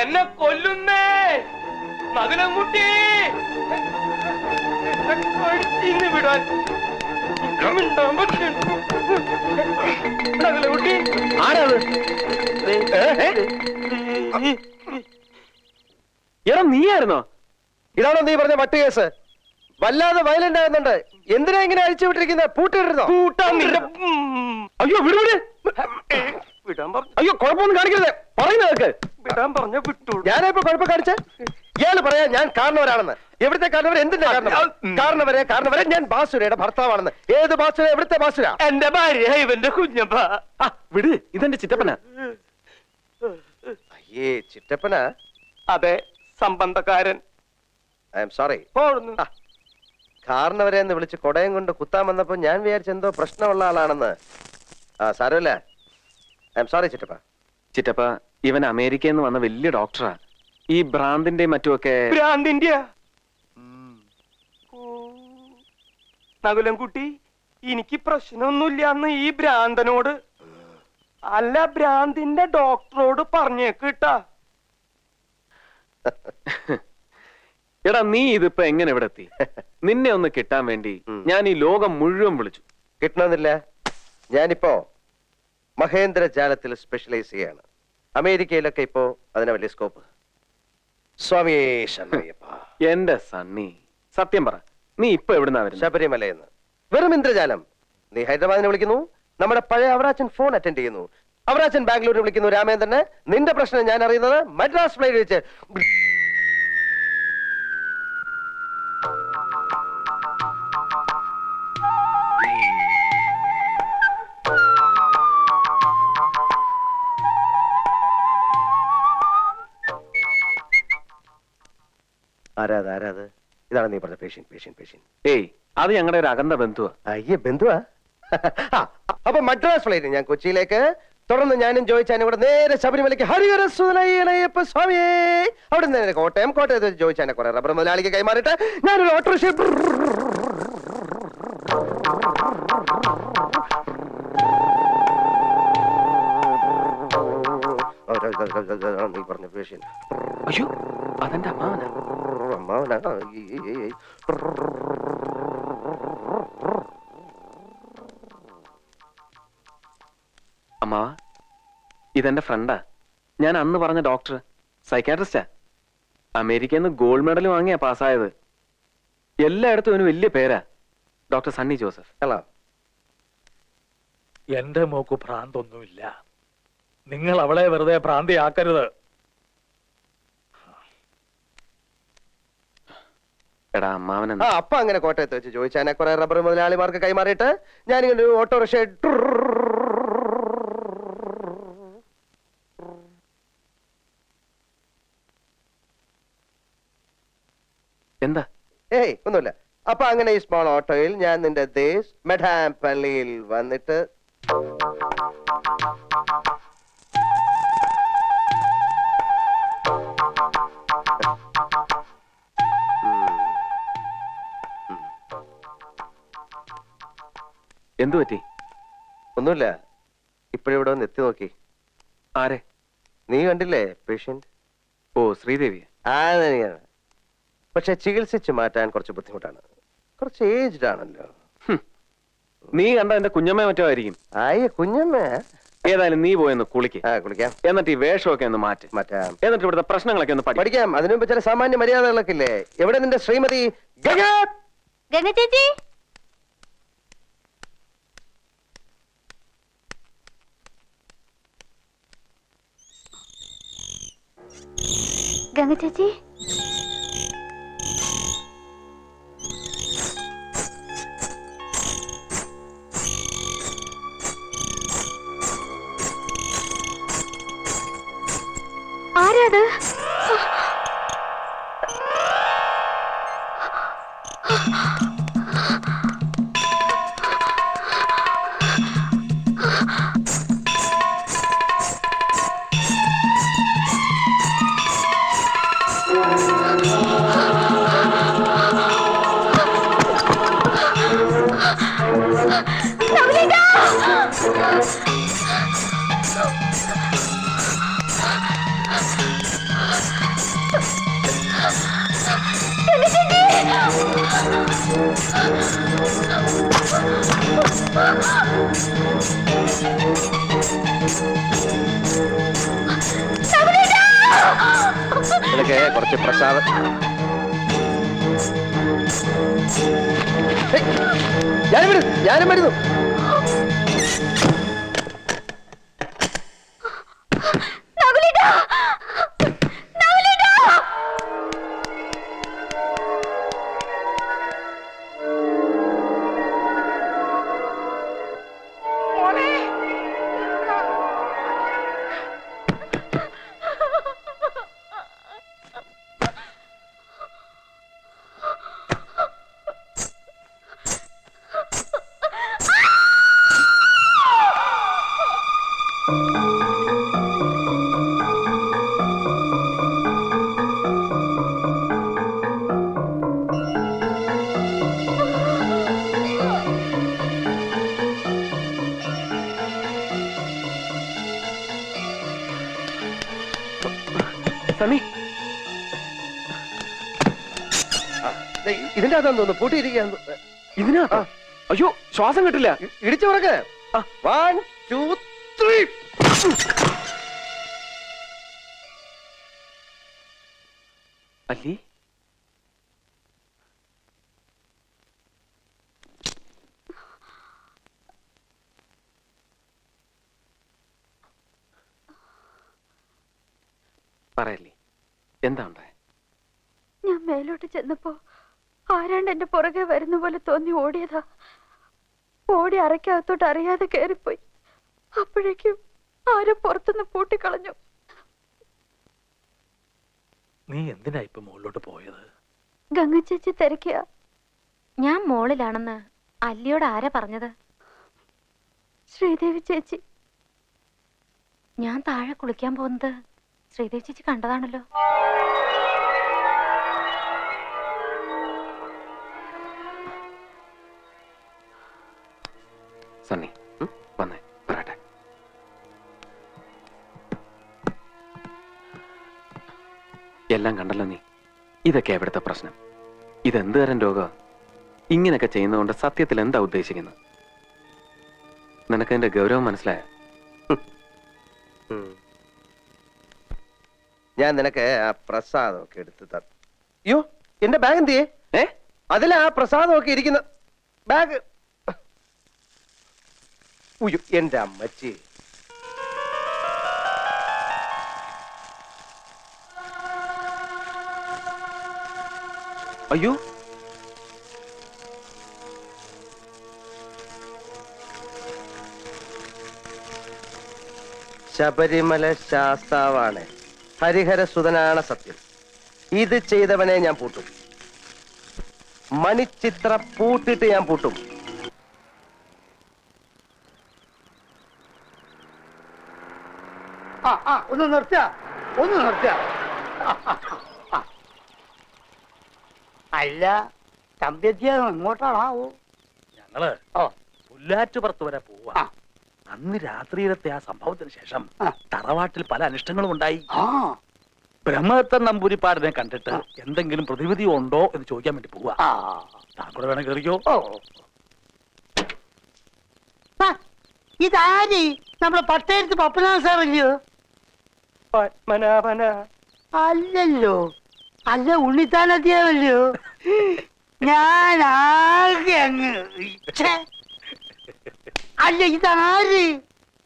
എന്നെ കൊല്ലുന്നേ. മകനംകുട്ടി ഇന്ന് വിടാൻ മിണ്ടാൻ പറ്റില്ല. മകനംകുട്ടി ആരാത് എടാ നീയായിരുന്നോ? ഇതാണോ നീ പറഞ്ഞ മറ്റു കേസ്. വല്ലാതെ വയലന്റ് ആകുന്നുണ്ട്. എന്തിനാ ഇങ്ങനെ അഴിച്ചു വിട്ടിരിക്കുന്നത് പൂട്ടിട്ടിരുന്നോ. അയ്യോ വിടു വിട്. വിടാൻ പറഞ്ഞു. അയ്യോ കുഴപ്പമൊന്നും കാണിക്കരുത്. പറയുന്നതൊക്കെ വിടാൻ പറഞ്ഞ വിട്ടു ഞാനിപ്പോ കുഴപ്പം കാണിച്ച? ഇയാൾ പറയാ ഞാൻ കാരണവരാണെന്ന്. എവിടുത്തെ കാരണവർ എന്തിന്റെ കാരണം കാരണവരെ? കാരണവരെ ഞാൻ ബാസുരയുടെ ഭർത്താവാണെന്ന്. ഏത് ബാസുര? എവിടുത്തെ ബാസുര? എന്റെ ഭാര്യ ഇവന്റെ കുഞ്ഞപ്പ. വിട്. ഇതെന്റെ ചിറ്റപ്പന. അയ്യേ ചിറ്റപ്പന? അതെ സംബന്ധക്കാരൻ. I'm sorry. കാരണവരെ എന്ന് വിളിച്ച് കൊടയം കൊണ്ട് കുത്താൻ വന്നപ്പോ ഞാൻ വിചാരിച്ച എന്തോ പ്രശ്നമുള്ള ആളാണെന്ന്. ആ സാരമില്ല. ഐ എം സോറി ചിറ്റപ്പ. ചിറ്റപ്പ ഇവൻ അമേരിക്കയിൽ നിന്ന് വന്ന വലിയ ഡോക്ടറാ. ഈ ഭ്രാന്തിന്റെ മറ്റുമൊക്കെ ഭ്രാന്തിന്റെ നകുലം കുട്ടി എനിക്ക് പ്രശ്നമൊന്നുമില്ല അന്ന് ഈ ഭ്രാന്തനോട്. അല്ല ഭ്രാന്തിന്റെ ഡോക്ടറോട് പറഞ്ഞേക്കിട്ടാ എടാ നീ ഇതിപ്പോ എങ്ങനെ ഇവിടെ എത്തി? നിന്നെ ഒന്ന് കിട്ടാൻ വേണ്ടി ഞാൻ ഈ ലോകം മുഴുവൻ വിളിച്ചു. കിട്ടണമെന്നില്ല. ഞാനിപ്പോ മഹേന്ദ്ര ജാലത്തിൽ സ്പെഷ്യലൈസ് ചെയ്യാണ് അമേരിക്കയിലൊക്കെ ഇപ്പോ അതിന് വലിയ സ്കോപ്പ് സ്വാമിയേ ശരണയ്യപ്പ എന്റെ സണ്ണി സത്യം പറ നീ ഇപ്പൊ എവിടുന്നാ വരുന്നത് ശബരിമലയെന്ന്. വെറും ഇന്ദ്രജാലം. നീ ഹൈദരാബാദിനെ വിളിക്കുന്നു നമ്മുടെ പഴയ അവറാച്ചൻ ഫോൺ അറ്റൻഡ് ചെയ്യുന്നു. അവറാച്ചൻ ബാംഗ്ലൂരിൽ വിളിക്കുന്നു രാമേന്ദ്രനെ. നിന്റെ പ്രശ്നം ഞാൻ അറിയുന്നത് മദ്രാസ് ഫ്ലൈറ്റ് വെച്ച് ആരാത് ആരാത് ഇതാണ് നീ പറഞ്ഞ പേഷ്യൻ പേഷ്യൻ പേഷ്യൻ ഏയ് അത് ഞങ്ങളുടെ ഒരു അകന്ന ബന്ധുവാ അയ്യേ ബന്ധുവാ ആ, അപ്പൊ മദ്രാസ് ഫ്ലൈറ്റ് ഞാൻ കൊച്ചിയിലേക്ക് തുടർന്ന് ഞാനും ജോയിച്ചാനും കൂടെ നേരെ ശബരിമലയ്ക്ക് ഹരിഹര സുതനയ്യനയ്യപ്പ സ്വാമിയേ അവിടെ നിന്ന് നേരെ കോട്ടയം കോട്ടയത്ത് വെച്ച് ജോയിച്ചാനെ കുറെ റബ്ബർ മുതലാളിക്ക് കൈമാറിയിട്ട് ഞാനൊരു ഓട്ടോറിക്ഷ നീ പറഞ്ഞ പേഷ്യൻ അയ്യോ അതെന്റെ അമ്മാവന? അമ്മാവന. അമ്മാവ ഇതെന്റെ ഫ്രണ്ടാ. ഞാൻ അന്ന് പറഞ്ഞ ഡോക്ടർ സൈക്കാട്രിസ്റ്റാ അമേരിക്കയിൽ നിന്ന് ഗോൾഡ് മെഡൽ വാങ്ങിയാ പാസ്സായത്. എല്ലായിടത്തും അവന് വലിയ പേരാ. ഡോക്ടർ സണ്ണി ജോസഫ് ഹലോ എന്റെ മോക്ക് ഭ്രാന്തൊന്നുമില്ല. നിങ്ങൾ അവളെ വെറുതെ ഭ്രാന്തിയാക്കരുത്. എടാ അമ്മാവൻ ആ അപ്പൊ അങ്ങനെ കോട്ടയത്ത് വെച്ച് ചോദിച്ചാനെ കുറെ റബ്ബർ മുതലാളിമാർക്ക് കൈമാറിയിട്ട് ഞാനിങ്ങനെ ഒരു ഓട്ടോറിക്ഷ എന്താ? ഏയ് ഒന്നുമില്ല. അപ്പൊ അങ്ങനെ ഈ സ്മോൾ ഓട്ടോയിൽ ഞാൻ നിന്റെ ദേശ് മെഡാം പള്ളിയിൽ വന്നിട്ട് എന്തു പറ്റി ഒന്നുമില്ല ഇപ്പോഴിവിടെ വന്ന് എത്തി നോക്കി. ആരെ? നീ കണ്ടില്ലേ പേഷ്യന്റ് ഓ ശ്രീദേവി ആ തന്നെയാണ് പക്ഷെ ചികിത്സിച്ച് മാറ്റാൻ കുറച്ച് ബുദ്ധിമുട്ടാണ്. കുറച്ച് ഏജ്ഡ് ആണല്ലോ. നീ കണ്ട എന്റെ കുഞ്ഞമ്മ മറ്റോ ആയിരിക്കും. ആയ കുഞ്ഞമ്മ. ഏതായാലും നീ പോയെന്ന് കുളിക്ക്. ആ കുളിക്കാം. എന്നിട്ട് ഈ വേഷമൊക്കെ ഒന്ന് മാറ്റി. മാറ്റാം. എന്നിട്ട് ഇവിടുത്തെ പ്രശ്നങ്ങളൊക്കെ ഒന്ന് പഠിക്കും. പഠിക്കാം. അതിനു മുമ്പ് ചില സാമാന്യ മര്യാദകളൊക്കെ ഇല്ലേ? എവിടെ നിന്റെ ശ്രീമതി ഗഗ ഗംഗ ചേച്ചി? ഗംഗ ചേച്ചി ഇതൊക്കെ കുറച്ച് പ്രസാദം. ഞാനും വരുന്നു ഞാനും വരുന്നു. ദേ, ഇതിന്റെ ഇതിനാ തോന്നുന്നു തോന്നുന്നു. അയ്യോ ശ്വാസം കിട്ടില്ല. ഇടിച്ചു ഉറക്ക് ആ. വൺ ടു ത്രീ അല്ലി? പറയല്ലേ എന്താ ഉണ്ടായ? ഞാൻ മേലോട്ട് ചെന്നപ്പോ ആരാണ്ട് എന്റെ പുറകെ വരുന്ന പോലെ തോന്നി ഓടിയതാ. ഓടി അരക്കകത്തോട്ട് അറിയാതെ കയറിപ്പോയി അപ്പോഴേക്കും ആരോ പുറത്തുനിന്ന് പൂട്ടിക്കളഞ്ഞു. നീ എന്തിനാ ഇപ്പൊ മുകളിലോട്ട് പോയത്? ഗംഗ ചേച്ചി തിരക്കിയ. ഞാൻ മോളിലാണെന്ന് അല്ലിയോട് ആരാ പറഞ്ഞത്? ശ്രീദേവി ചേച്ചി. ഞാൻ താഴെ കുളിക്കാൻ പോകുന്നത് ശ്രീദേവി ചേച്ചി കണ്ടതാണല്ലോ. സണ്ണി. വന്നേ. പറയട്ടെ എല്ലാം കണ്ടല്ലോ നീ. ഇതൊക്കെ എവിടുത്തെ പ്രശ്നം? ഇതെന്ത് തരം രോഗം? ഇങ്ങനെയൊക്കെ ചെയ്യുന്നതുകൊണ്ട് സത്യത്തിൽ എന്താ ഉദ്ദേശിക്കുന്നത്? നിനക്ക് എന്റെ ഗൗരവം മനസ്സിലായ. ഞാൻ നിനക്ക് ആ പ്രസാദമൊക്കെ എടുത്ത് തന്നു അയ്യോ എന്റെ ബാഗ് എന്തിയേ? ഏ? അതിലാ പ്രസാദമൊക്കെ ഇരിക്കുന്ന ബാഗ് ഉയ്യോ എന്റെ അമ്മച്ചി. അയ്യോ. ശബരിമല ശാസ്താവാണ്. ഹരിഹര സുതനാണ് സത്യം. ഇത് ചെയ്തവനെ ഞാൻ പൂട്ടും. മണിച്ചിത്ര പൂട്ടിട്ട് ഞാൻ പൂട്ടും ആ ആ ഒന്ന് നിർത്തുക ഒന്ന് ആ. അല്ല എങ്ങോട്ടാണാവോ ഞങ്ങൾ ഓ. പുല്ലാറ്റുപുറത്ത് വരെ പോവാ. അന്ന് രാത്രിയിലത്തെ ആ സംഭവത്തിന് ശേഷം. തറവാട്ടിൽ പല അനിഷ്ടങ്ങളും ഉണ്ടായി. ആ. ബ്രഹ്മദത്തൻ നമ്പൂരിപ്പാടിനെ കണ്ടിട്ട് എന്തെങ്കിലും പ്രതിവിധി ഉണ്ടോ എന്ന് ചോദിക്കാൻ വേണ്ടി പോവാ. താങ്കൂടെ വേണം കയറിയോ ഇതാര്? നമ്മുടെ പട്ടയത്ത് സാർ സാറല്ലയോ പത്മനാഭന. അല്ലല്ലോ. അല്ല ഉണ്ണിത്താനത്തിയാവല്ലോ ഞാൻ ആകെ അങ്ങ് ഛെ. അല്ല ഇതാര്?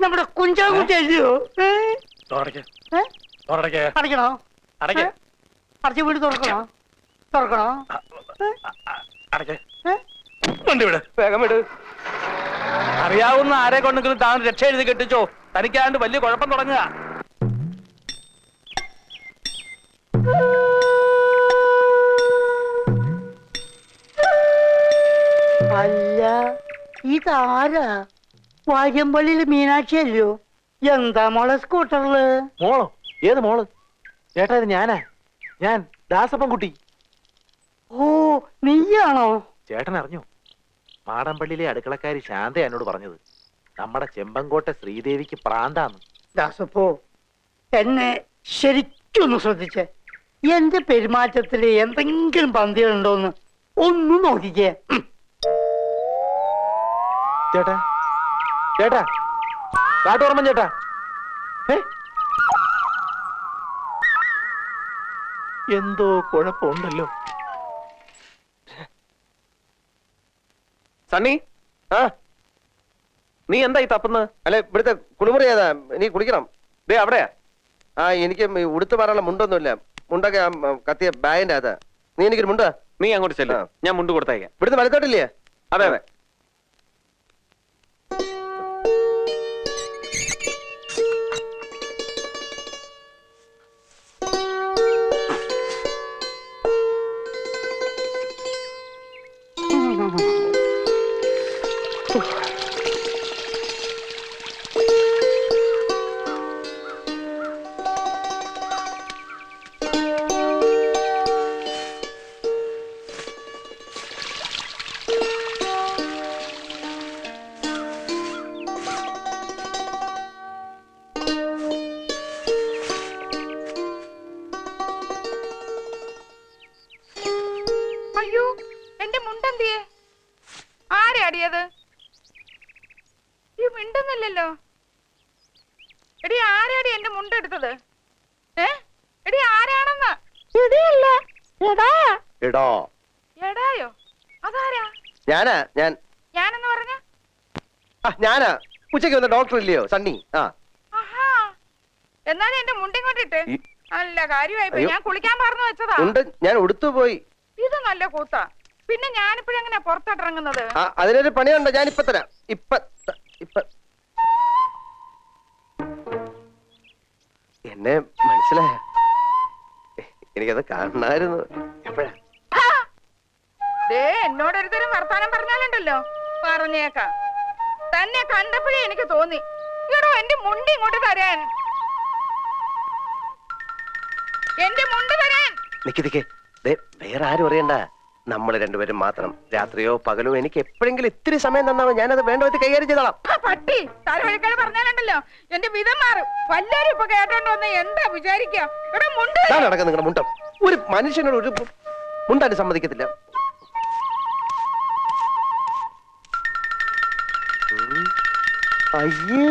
നമ്മുടെ കുഞ്ചാകുട്ടിയല്ലോ ഏ? ഏ? അടയ്ക്കണോ? അടയ്ക്ക്. ഏ? അടച്ച വീട് തുറക്കണോ? തുറക്കണോ? അടയ്ക്ക്. ഏ? വേഗം വിട്. അറിയാവുന്ന ആരെ കൊണ്ടെങ്കിലും താൻ രക്ഷ എഴുതി കെട്ടിച്ചോ. തനിക്കാണ്ട് വലിയ കുഴപ്പം തുടങ്ങുക. അല്ല ഇതാരാ? വാര്യമ്പള്ളിയിൽ മീനാക്ഷി അല്ലയോ? എന്താ മോളെ സ്കൂട്ടറിൽ? മോളോ? ഏത് മോൾ? ചേട്ടാ ഇത് ഞാനാ. ഞാൻ ദാസപ്പൻകുട്ടി. ഓ നീയാണോ? ചേട്ടൻ അറിഞ്ഞോ? മാടമ്പള്ളിയിലെ അടുക്കളക്കാരി ശാന്ത എന്നോട് പറഞ്ഞത്. നമ്മുടെ ചെമ്പങ്കോട്ടെ ശ്രീദേവിക്ക് പ്രാന്താന്ന്. ദാസപ്പോ എന്നെ ശരിക്കൊന്ന് ശ്രദ്ധിച്ചേ. എന്റെ പെരുമാറ്റത്തിൽ എന്തെങ്കിലും പന്തികളുണ്ടോന്ന് ഒന്ന് നോക്കിക്കേ. ചേട്ടാ? ചേട്ടാ കാട്ടോർമ്മൻ ചേട്ടാ? എന്തോ കുഴപ്പമുണ്ടല്ലോ. സണ്ണി? ആ? നീ എന്തായി ഈ തപ്പുന്നത്? അല്ലെ ഇവിടുത്തെ കുളിമുറി ഏതാ? നീ കുളിക്കണം. ദേ അവിടെയാ. ആ എനിക്ക് ഉടുത്തു മാറാനുള്ള മുണ്ടൊന്നുമില്ല. മുണ്ടൊക്കെ കത്തിയ ബാഗിന്റെ അകത്താ. നീ എനിക്കൊരു മുണ്ട നീ അങ്ങോട്ട് ചെല്ലാം. ഞാൻ മുണ്ട് കൊടുത്തേക്കാം ഇവിടുന്ന് വലത്തോട്ടില്ലേ? അതെ അതെ. മിണ്ടുന്നില്ലല്ലോ എടി ആരാടി എന്റെ മുണ്ട് എടുത്തത്? എടി ആരാണെന്ന്? എടാ. എടോ. എടായോ അതാരാ? ഞാനാ ഞാൻ. ഞാനെന്ന് പറഞ്ഞ? ആ ഞാനാ. ഉച്ചയ്ക്ക് വന്ന ഡോക്ടർ ഇല്ലയോ? സണ്ണി. ആ. എന്നാലും എന്റെ മുണ്ടി കൊണ്ടിട്ട്. നല്ല കാര്യമായിപ്പോ ഞാൻ കുളിക്കാൻ പറഞ്ഞു വെച്ചതാ. ഉണ്ട്. ഞാൻ ഉടുത്തു പോയി. ഇത് നല്ല കൂത്താ. പിന്നെ ഞാനിപ്പോഴെങ്ങനെ പുറത്തോട്ടിറങ്ങുന്നത് ആ അതിനൊരു പണിയുണ്ട്. ഞാൻ ഇപ്പൊ തരാം. ഇപ്പൊ ഇപ്പൊ എന്നെ മനസ്സിലായ? എനിക്കത് കാണണമായിരുന്നു. എപ്പോഴാ? ആ! ദേ എന്നോടൊരുത്തരും വർത്താനം പറഞ്ഞാലുണ്ടല്ലോ. പറഞ്ഞേക്കാം. തന്നെ കണ്ടപ്പോഴേ എനിക്ക് തോന്നി. എടോ എന്റെ മുണ്ട് ഇങ്ങോട്ട് തരാൻ എന്റെ മുണ്ട് തരാൻ നിക്ക് വേറെ ആരും അറിയണ്ട. നമ്മൾ രണ്ടുപേരും മാത്രം രാത്രിയോ പകലോ എനിക്ക് എപ്പോഴെങ്കിലും ഇത്തിരി സമയം തന്നാ. ഞാനത് വേണ്ട വെച്ച് കൈകാര്യം ചെയ്തോളാം. പട്ടി തലവഴിക്കാട് പറഞ്ഞാലുണ്ടല്ലോ. എന്റെ വിധം മാറും. വല്ലാരും ഇപ്പൊ കേട്ടോണ്ട് വന്ന് എന്താ നിങ്ങളുടെ മുണ്ടം. ഒരു മനുഷ്യനോട് ഒരു മുണ്ടാൻ സമ്മതിക്കത്തില്ല. അയ്യേ.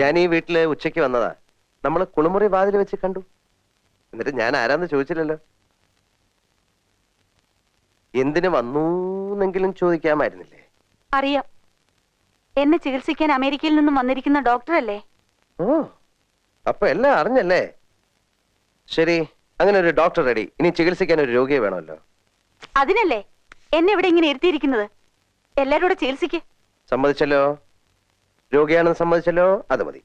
ഞാൻ ഈ വീട്ടിൽ ഉച്ചയ്ക്ക് വന്നതാ. നമ്മൾ കുളിമുറി വാതിൽ വെച്ച് കണ്ടു. എന്നിട്ട് ഞാൻ ആരാന്ന് ചോദിച്ചില്ലല്ലോ? എന്തിനു വന്നൂന്നെങ്കിലും ചോദിക്കാമായിരുന്നില്ലേ? അറിയാം. എന്നെ ചികിത്സിക്കാൻ അമേരിക്കയിൽ നിന്നും വന്നിരിക്കുന്ന ഡോക്ടറല്ലേ? ഓ അപ്പൊ എല്ലാം അറിഞ്ഞല്ലേ? ശരി അങ്ങനെ ഒരു ഡോക്ടർ റെഡി. ഇനി ചികിത്സിക്കാൻ ഒരു രോഗിയെ വേണമല്ലോ. അതിനല്ലേ? എന്നെ ഇവിടെ ഇങ്ങനെ ഇരുത്തിയിരിക്കുന്നത്. എല്ലാരും കൂടെ ചികിത്സിക്ക്. സമ്മതിച്ചല്ലോ? രോഗിയാണെന്ന് സമ്മതിച്ചല്ലോ? അത് മതി.